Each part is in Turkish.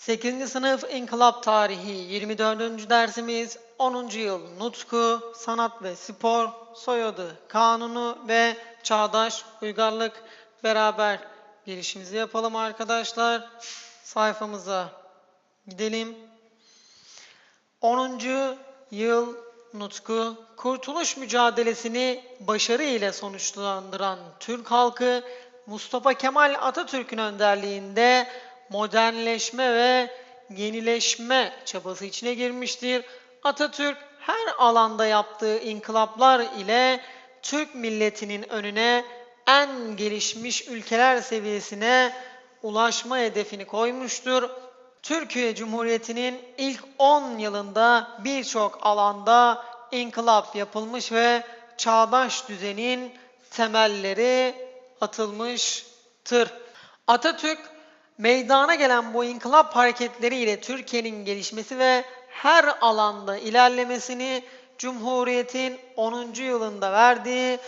8. sınıf İnkılap Tarihi 24. dersimiz 10. yıl Nutku, Sanat ve Spor, Soyadı Kanunu ve Çağdaş Uygarlık beraber girişimizi yapalım arkadaşlar. Sayfamıza gidelim. 10. yıl Nutku, kurtuluş mücadelesini başarı ile sonuçlandıran Türk halkı Mustafa Kemal Atatürk'ün önderliğinde modernleşme ve yenileşme çabası içine girmiştir. Atatürk her alanda yaptığı inkılaplar ile Türk milletinin önüne en gelişmiş ülkeler seviyesine ulaşma hedefini koymuştur. Türkiye Cumhuriyeti'nin ilk 10 yılında birçok alanda inkılap yapılmış ve çağdaş düzenin temelleri atılmıştır. Atatürk meydana gelen bu inkılap hareketleriyle Türkiye'nin gelişmesi ve her alanda ilerlemesini Cumhuriyet'in 10. yılında verdiği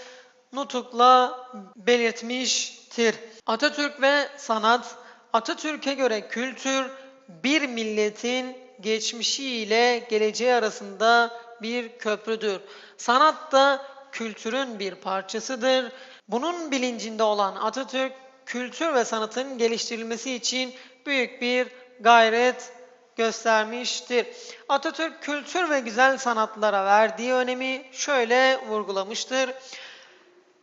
nutukla belirtmiştir. Atatürk ve sanat, Atatürk'e göre kültür bir milletin geçmişi ile geleceği arasında bir köprüdür. Sanat da kültürün bir parçasıdır. Bunun bilincinde olan Atatürk, kültür ve sanatın geliştirilmesi için büyük bir gayret göstermiştir. Atatürk kültür ve güzel sanatlara verdiği önemi şöyle vurgulamıştır.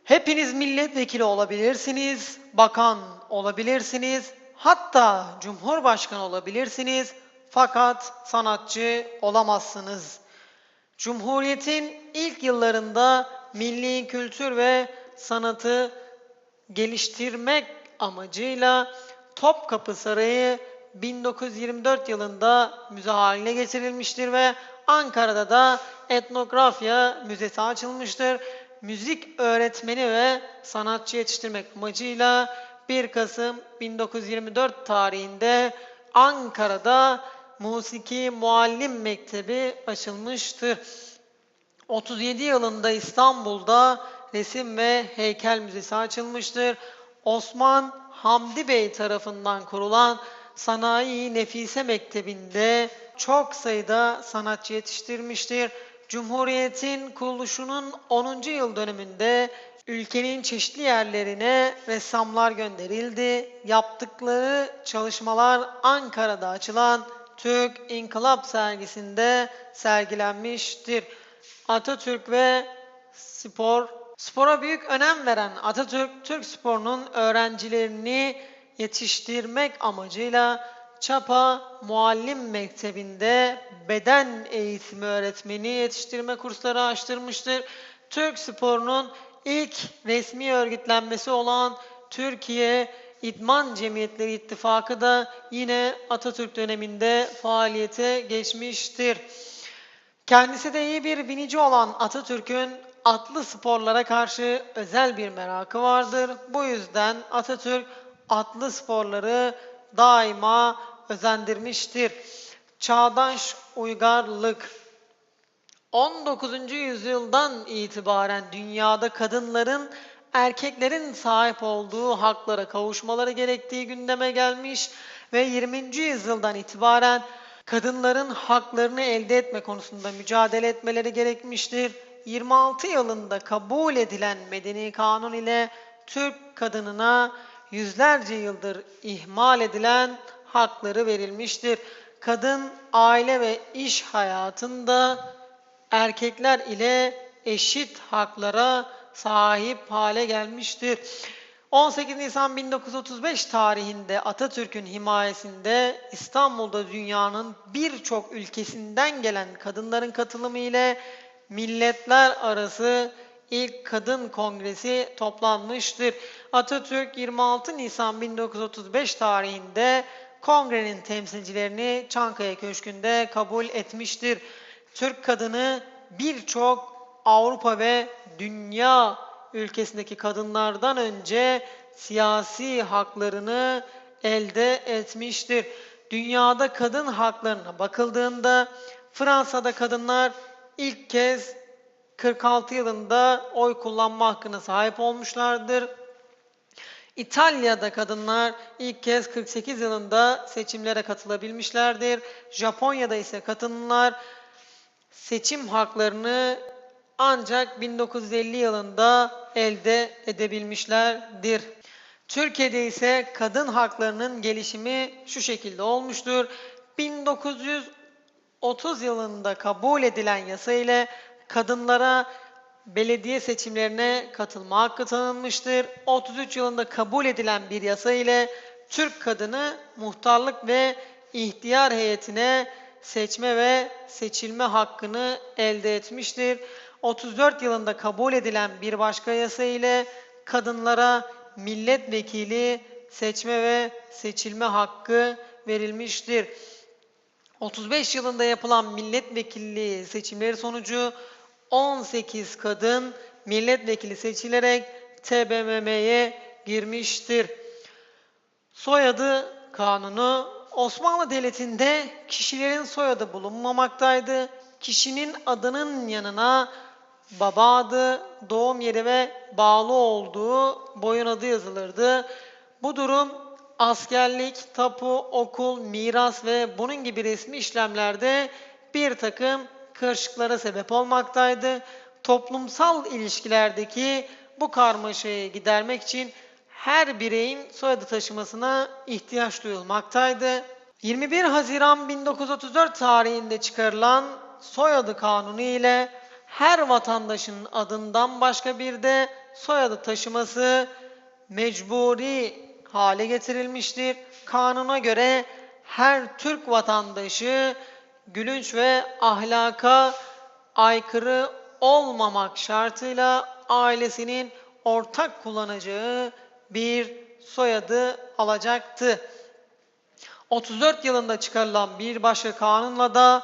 Hepiniz milletvekili olabilirsiniz, bakan olabilirsiniz, hatta cumhurbaşkanı olabilirsiniz fakat sanatçı olamazsınız. Cumhuriyetin ilk yıllarında milli kültür ve sanatı geliştirmek amacıyla Topkapı Sarayı 1924 yılında müze haline getirilmiştir ve Ankara'da da etnografya müzesi açılmıştır. Müzik öğretmeni ve sanatçı yetiştirmek amacıyla 1 Kasım 1924 tarihinde Ankara'da Musiki Muallim Mektebi açılmıştır. 37 yılında İstanbul'da Resim ve Heykel Müzesi açılmıştır. Osman Hamdi Bey tarafından kurulan Sanayi Nefise Mektebi'nde çok sayıda sanatçı yetiştirmiştir. Cumhuriyetin kuruluşunun 10. yıl dönümünde ülkenin çeşitli yerlerine ressamlar gönderildi. Yaptıkları çalışmalar Ankara'da açılan Türk İnkılap sergisinde sergilenmiştir. Atatürk ve spor Spora büyük önem veren Atatürk, Türk sporunun öğrencilerini yetiştirmek amacıyla Çapa Muallim Mektebi'nde beden eğitimi öğretmeni yetiştirme kursları açtırmıştır. Türk sporunun ilk resmi örgütlenmesi olan Türkiye İdman Cemiyetleri İttifakı da yine Atatürk döneminde faaliyete geçmiştir. Kendisi de iyi bir binici olan Atatürk'ün atlı sporlara karşı özel bir merakı vardır. Bu yüzden Atatürk atlı sporları daima özendirmiştir. Çağdaş uygarlık 19. yüzyıldan itibaren dünyada kadınların erkeklerin sahip olduğu haklara kavuşmaları gerektiği gündeme gelmiş ve 20. yüzyıldan itibaren kadınların haklarını elde etme konusunda mücadele etmeleri gerekmiştir. 26 yılında kabul edilen medeni kanun ile Türk kadınına yüzlerce yıldır ihmal edilen hakları verilmiştir. Kadın aile ve iş hayatında erkekler ile eşit haklara sahip hale gelmiştir. 18 Nisan 1935 tarihinde Atatürk'ün himayesinde İstanbul'da dünyanın birçok ülkesinden gelen kadınların katılımı ile milletler arası ilk kadın kongresi toplanmıştır. Atatürk 26 Nisan 1935 tarihinde kongrenin temsilcilerini Çankaya Köşkü'nde kabul etmiştir. Türk kadını birçok Avrupa ve dünya ülkesindeki kadınlardan önce siyasi haklarını elde etmiştir. Dünyada kadın haklarına bakıldığında Fransa'da kadınlar ilk kez 46 yılında oy kullanma hakkına sahip olmuşlardır. İtalya'da kadınlar ilk kez 48 yılında seçimlere katılabilmişlerdir. Japonya'da ise kadınlar seçim haklarını ancak 1950 yılında elde edebilmişlerdir. Türkiye'de ise kadın haklarının gelişimi şu şekilde olmuştur. 1930 yılında kabul edilen yasa ile kadınlara belediye seçimlerine katılma hakkı tanınmıştır. 33 yılında kabul edilen bir yasa ile Türk kadını muhtarlık ve ihtiyar heyetine seçme ve seçilme hakkını elde etmiştir. 34 yılında kabul edilen bir başka yasa ile kadınlara milletvekili seçme ve seçilme hakkı verilmiştir. 35 yılında yapılan milletvekilliği seçimleri sonucu 18 kadın milletvekili seçilerek TBMM'ye girmiştir. Soyadı kanunu Osmanlı Devleti'nde kişilerin soyadı bulunmamaktaydı. Kişinin adının yanına baba adı, doğum yeri ve bağlı olduğu boyun adı yazılırdı. Bu durum askerlik, tapu, okul, miras ve bunun gibi resmi işlemlerde bir takım karışıklara sebep olmaktaydı. Toplumsal ilişkilerdeki bu karmaşayı gidermek için her bireyin soyadı taşımasına ihtiyaç duyulmaktaydı. 21 Haziran 1934 tarihinde çıkarılan soyadı kanunu ile her vatandaşın adından başka bir de soyadı taşıması mecburi hale getirilmiştir. Kanuna göre her Türk vatandaşı gülünç ve ahlaka aykırı olmamak şartıyla ailesinin ortak kullanacağı bir soyadı alacaktı. 34 yılında çıkarılan bir başka kanunla da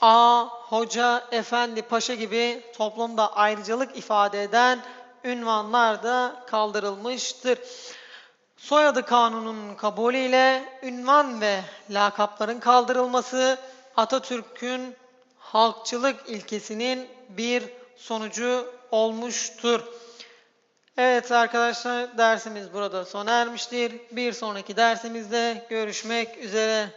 A, hoca, efendi, paşa gibi toplumda ayrıcalık ifade eden ünvanlar da kaldırılmıştır. Soyadı kanunun kabulüyle ünvan ve lakapların kaldırılması Atatürk'ün halkçılık ilkesinin bir sonucu olmuştur. Evet arkadaşlar dersimiz burada sona ermiştir. Bir sonraki dersimizde görüşmek üzere.